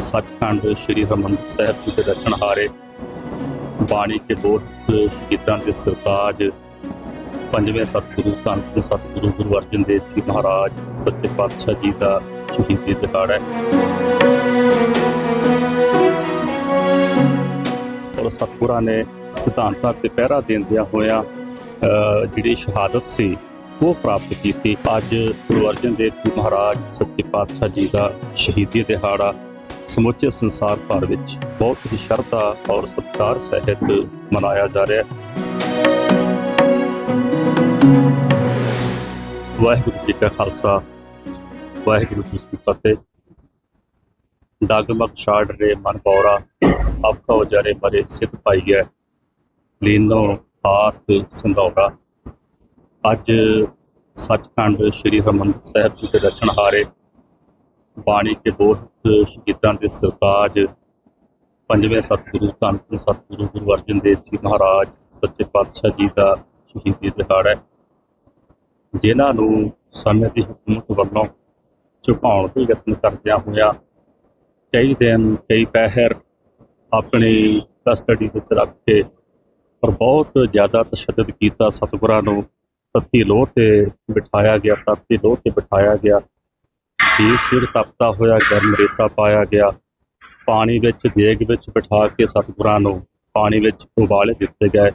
ਸੱਚਖੰਡ ਸ੍ਰੀ ਹਰਿਮੰਦਰ ਸਾਹਿਬ ਜੀ ਦੇ ਦਰਸ਼ਨ ਹਾਰੇ। ਬਾਣੀ ਕੇ ਬੋਧ ਗੀਤਾਂ ਦੇ ਸਰਤਾਜ, ਪੰਜਵੇਂ ਸਤਿਗੁਰੂ ਧੰਨ ਧੰਨ ਸਤਿਗੁਰੂ ਗੁਰੂ ਅਰਜਨ ਦੇਵ ਜੀ ਮਹਾਰਾਜ, ਸੱਚੇ ਪਾਤਸ਼ਾਹ ਜੀ ਦਾ ਸ਼ਹੀਦੀ ਦਿਹਾੜਾ ਹੈ। ਔਰ ਸਤਿਗੁਰਾਂ ਨੇ ਸਿਧਾਂਤਾਂ ਤੇ ਪਹਿਰਾ ਦਿੰਦਿਆਂ ਹੋਇਆਂ ਜਿਹੜੀ ਸ਼ਹਾਦਤ ਸੀ, ਉਹ ਪ੍ਰਾਪਤ ਕੀਤੀ। ਅੱਜ ਗੁਰੂ ਅਰਜਨ ਦੇਵ ਜੀ ਮਹਾਰਾਜ, ਸੱਚੇ ਪਾਤਸ਼ਾਹ ਜੀ ਦਾ ਸ਼ਹੀਦੀ ਦਿਹਾੜਾ ਸਮੁੱਚੇ ਸੰਸਾਰ ਭਰ ਵਿੱਚ ਬਹੁਤ ਹੀ ਸ਼ਰਧਾ ਔਰ ਸਤਿਕਾਰ ਸਹਿਤ ਮਨਾਇਆ ਜਾ ਰਿਹਾ ਹੈ। ਵਾਹਿਗੁਰੂ ਜੀ ਕਾ ਖਾਲਸਾ, ਵਾਹਿਗੁਰੂ ਜੀ ਕੀ ਫਤਿਹ। ਡਗਮਗ ਛਾੜ ਰੇ ਮਨ ਬੌਰਾ ਆਪਕਾ ਉਜਾਰੇ ਮਰੇ ਸਿੱਧ ਪਾਈਐ ਲੀਨੋ ਹਾਥ ਸੰਧੌੜਾ ਅੱਜ ਸੱਚਖੰਡ ਸ੍ਰੀ ਹਰਿਮੰਦਰ ਸਾਹਿਬ ਜੀ ਦੇ ਦਰਸ਼ਨ ਹਾਰੇ। ਬਾਣੀ ਕੇ ਬਹੁਤ ਸ਼ਹੀਦਾਂ ਦੇ ਸਰਤਾਜ, ਪੰਜਵੇਂ ਸਤਿਗੁਰੂ, ਧੰਨ ਧੰਨ ਸਤਿਗੁਰੂ ਗੁਰੂ ਅਰਜਨ ਦੇਵ ਜੀ ਮਹਾਰਾਜ, ਸੱਚੇ ਪਾਤਸ਼ਾਹ ਜੀ ਦਾ ਸ਼ਹੀਦੀ ਦਿਹਾੜਾ ਹੈ। ਜਿਨ੍ਹਾਂ ਨੂੰ ਸਮੇਂ ਦੀ ਹਕੂਮਤ ਵੱਲੋਂ ਝੁਕਾਉਣ ਦੇ ਯਤਨ ਕਰਦਿਆਂ ਹੋਇਆ ਕਈ ਦਿਨ, ਕਈ ਪਹਿਰ ਆਪਣੀ ਕਸਟਡੀ ਵਿੱਚ ਰੱਖ ਕੇ ਪਰ ਬਹੁਤ ਜ਼ਿਆਦਾ ਤਸ਼ੱਦਦ ਕੀਤਾ ਸਤਿਗੁਰਾਂ ਨੂੰ। ਤੱਤੀ ਲੋਹ ਤੇ ਬਿਠਾਇਆ ਗਿਆ ਤੱਤੀ ਲੋਹ ਤੇ ਬਿਠਾਇਆ ਗਿਆ। ਸੀ ਸਿਰ ਤਪਤਾ ਹੋਇਆ ਗਰਮ ਰੇਤਾ ਪਾਇਆ ਗਿਆ। ਪਾਣੀ ਵਿੱਚ ਦੇਗ ਵਿੱਚ ਬਿਠਾ ਕੇ ਸਤਿਗੁਰਾਂ ਨੂੰ ਪਾਣੀ ਵਿੱਚ ਉਬਾਲੇ ਦਿੱਤੇ ਗਏ।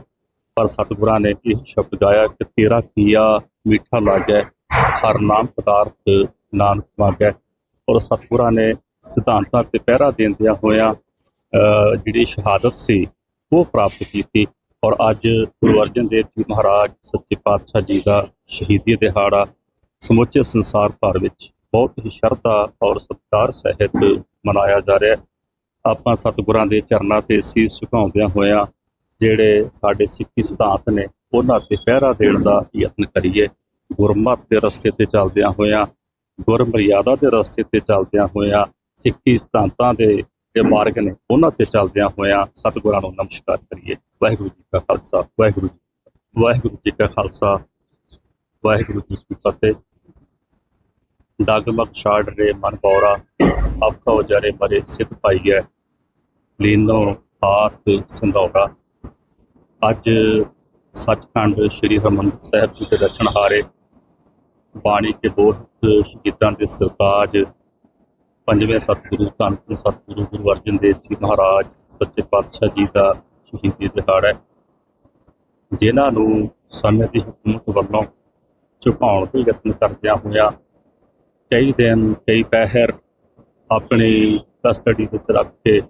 ਪਰ ਸਤਿਗੁਰਾਂ ਨੇ ਇਹ ਸ਼ਬਦ ਗਾਇਆ ਕਿ ਤੇਰਾ ਕੀਆ ਮਿੱਠਾ ਲੱਗੈ, ਹਰ ਨਾਮ ਪਦਾਰਥ ਨਾਨਕ ਮਾਗੈ। ਔਰ ਸਤਿਗੁਰਾਂ ਨੇ ਸਿਧਾਂਤਾਂ ਤੇ ਪਹਿਰਾ ਦਿੰਦਿਆਂ ਹੋਇਆਂ ਜਿਹੜੀ ਸ਼ਹਾਦਤ ਸੀ, ਉਹ ਪ੍ਰਾਪਤ ਕੀਤੀ। ਔਰ ਅੱਜ ਗੁਰੂ ਅਰਜਨ ਦੇਵ ਜੀ ਮਹਾਰਾਜ ਸੱਚੇ ਪਾਤਸ਼ਾਹ ਜੀ ਦਾ ਸ਼ਹੀਦੀ ਦਿਹਾੜਾ ਸਮੁੱਚੇ ਸੰਸਾਰ ਭਰ ਵਿੱਚ ਬਹੁਤ ਹੀ ਸ਼ਰਧਾ ਔਰ ਸਤਿਕਾਰ ਸਹਿਤ ਮਨਾਇਆ ਜਾ ਰਿਹਾ ਹੈ। ਆਪਾਂ ਸਤਿਗੁਰਾਂ ਦੇ ਚਰਨਾਂ ਤੇ ਸੀਸ ਝੁਕਾਉਂਦਿਆਂ ਹੋਇਆਂ ਜਿਹੜੇ ਸਾਡੇ ਸਿੱਖੀ ਸਿਧਾਂਤ ਨੇ, ਉਹਨਾਂ ਤੇ ਪਹਿਰਾ ਦੇਣ ਦਾ ਯਤਨ ਕਰੀਏ। ਗੁਰਮਤ ਦੇ ਰਸਤੇ ਤੇ ਚੱਲਦਿਆਂ ਹੋਇਆਂ, ਗੁਰਮਰਿਆਦਾ ਦੇ ਰਸਤੇ ਤੇ ਚੱਲਦਿਆਂ ਹੋਇਆਂ, ਸਿੱਖੀ ਸਿਧਾਂਤਾਂ ਦੇ ਜਿਹੜੇ ਮਾਰਗ ਨੇ, ਉਹਨਾਂ ਤੇ ਚੱਲਦਿਆਂ ਹੋਇਆਂ ਸਤਿਗੁਰਾਂ ਨੂੰ ਨਮਸਕਾਰ ਕਰੀਏ। ਵਾਹਿਗੁਰੂ ਜੀ ਕਾ ਖਾਲਸਾ, ਵਾਹਿਗੁਰੂ ਵਾਹਿਗੁਰੂ ਜੀ ਕਾ ਖਾਲਸਾ ਵਾਹਿਗੁਰੂ ਜੀ ਕੀ ਫਤਿਹ। ਡਗਮਗ ਛਾੜ ਰੇ ਮਨ ਬੌਰਾ ਆਪਕਾ ਉਜਾਰੇ ਮਰੇ ਸਿੱਧ ਹੈ। ਲੀਨੋ ਹਾਥ ਸੰਧੌੜਾ ਅੱਜ ਸੱਚਖੰਡ ਸ੍ਰੀ ਹਰਿਮੰਦਰ ਸਾਹਿਬ ਜੀ ਦੇ ਦਰਸ਼ਨ ਹਾਰੇ। ਬਾਣੀ ਕੇ ਬੋਧ ਸ਼ਹੀਦਾਂ ਦੇ ਸਰਤਾਜ। ਪੰਜਵੇਂ ਸਤਿਗੁਰੂ ਧੰਨ ਸਤਿਗੁਰੂ ਗੁਰੂ ਅਰਜਨ ਦੇਵ ਜੀ ਮਹਾਰਾਜ, ਸੱਚੇ ਪਾਤਸ਼ਾਹ ਜੀ ਦਾ ਸ਼ਹੀਦੀ ਦਿਹਾੜਾ ਹੈ। ਜਿਨ੍ਹਾਂ ਨੂੰ ਸਮੇਂ ਦੀ ਹਕੂਮਤ ਵੱਲੋਂ ਝੁਕਾਉਣ ਦੇ ਯਤਨ ਕਰਦਿਆਂ ਹੋਇਆ ਕਈ ਦਿਨ ਕਈ ਪਹਿਰ ਆਪਣੀ ਕਸਟਡੀ ਵਿੱਚ ਰੱਖ ਕੇ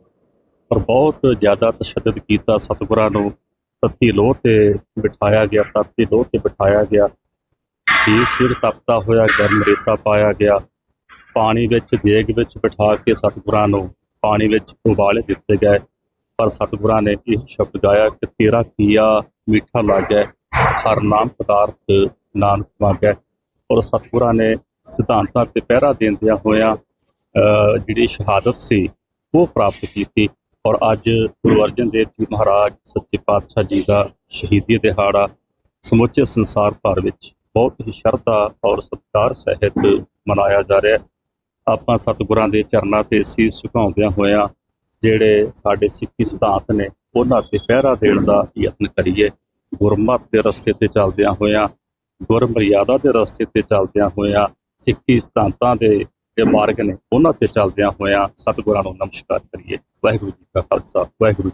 ਪਰ ਬਹੁਤ ਜ਼ਿਆਦਾ ਤਸ਼ੱਦਦ ਕੀਤਾ ਸਤਿਗੁਰਾਂ ਨੂੰ। ਤੱਤੀ ਲੋਹ ਤੇ ਬਿਠਾਇਆ ਗਿਆ ਤੱਤੀ ਲੋਹ ਤੇ ਬਿਠਾਇਆ ਗਿਆ। ਸੀ ਸਿਰ ਤਪਤਾ ਹੋਇਆ, ਗਰਮ ਰੇਤਾ ਪਾਇਆ ਗਿਆ। ਪਾਣੀ ਵਿੱਚ, ਦੇਗ ਵਿੱਚ ਬਿਠਾ ਕੇ ਸਤਿਗੁਰਾਂ ਨੂੰ ਪਾਣੀ ਵਿੱਚ ਉਬਾਲੇ ਦਿੱਤੇ ਗਏ। ਪਰ ਸਤਿਗੁਰਾਂ ਨੇ ਇਹ ਸ਼ਬਦ ਗਾਇਆ ਕਿ ਤੇਰਾ ਕੀਆ ਮਿੱਠਾ ਲੱਗੈ, ਹਰ ਨਾਮ ਪਦਾਰਥ ਨਾਨਕ ਮਾਗੈ। ਔਰ ਸਤਿਗੁਰਾਂ ਨੇ ਸਿਧਾਂਤਾਂ ਤੇ ਪਹਿਰਾ ਦਿੰਦਿਆਂ ਹੋਇਆਂ ਜਿਹੜੀ ਸ਼ਹਾਦਤ ਸੀ, ਉਹ ਪ੍ਰਾਪਤ ਕੀਤੀ ਔਰ ਅੱਜ ਗੁਰੂ ਅਰਜਨ ਦੇਵ ਜੀ ਮਹਾਰਾਜ ਸੱਚੇ ਪਾਤਸ਼ਾਹ ਜੀ ਦਾ ਸ਼ਹੀਦੀ ਦਿਹਾੜਾ ਸਮੁੱਚੇ ਸੰਸਾਰ ਭਰ ਵਿੱਚ ਬਹੁਤ ਹੀ ਸ਼ਰਧਾ ਔਰ ਸਤਿਕਾਰ ਸਹਿਤ ਮਨਾਇਆ ਜਾ ਰਿਹਾ ਆਪਾਂ ਸਤਿਗੁਰਾਂ ਦੇ ਚਰਨਾਂ ਤੇ ਸੀਸ ਝੁਕਾਉਂਦਿਆਂ ਹੋਇਆਂ ਜਿਹੜੇ ਸਾਡੇ ਸਿੱਖੀ ਸਿਧਾਂਤ ਨੇ, ਉਹਨਾਂ ਤੇ ਪਹਿਰਾ ਦੇਣ ਦਾ ਯਤਨ ਕਰੀਏ। ਗੁਰਮਤਿ ਦੇ ਰਸਤੇ ਤੇ ਚੱਲਦਿਆਂ ਹੋਇਆਂ, ਗੁਰਮਰਿਆਦਾ ਦੇ ਰਸਤੇ ਤੇ ਚੱਲਦਿਆਂ ਹੋਇਆਂ ਸਿੱਖੀ ਸਿਧਾਂਤਾਂ ਦੇ ਜਿਹੜੇ ਮਾਰਗ ਨੇ, ਉਹਨਾਂ ਤੇ ਚੱਲਦਿਆਂ ਹੋਇਆਂ ਸਤਿਗੁਰਾਂ ਨੂੰ ਨਮਸਕਾਰ ਕਰੀਏ। ਵਾਹਿਗੁਰੂ ਜੀ ਕਾ ਖਾਲਸਾ, ਵਾਹਿਗੁਰੂ ਜੀ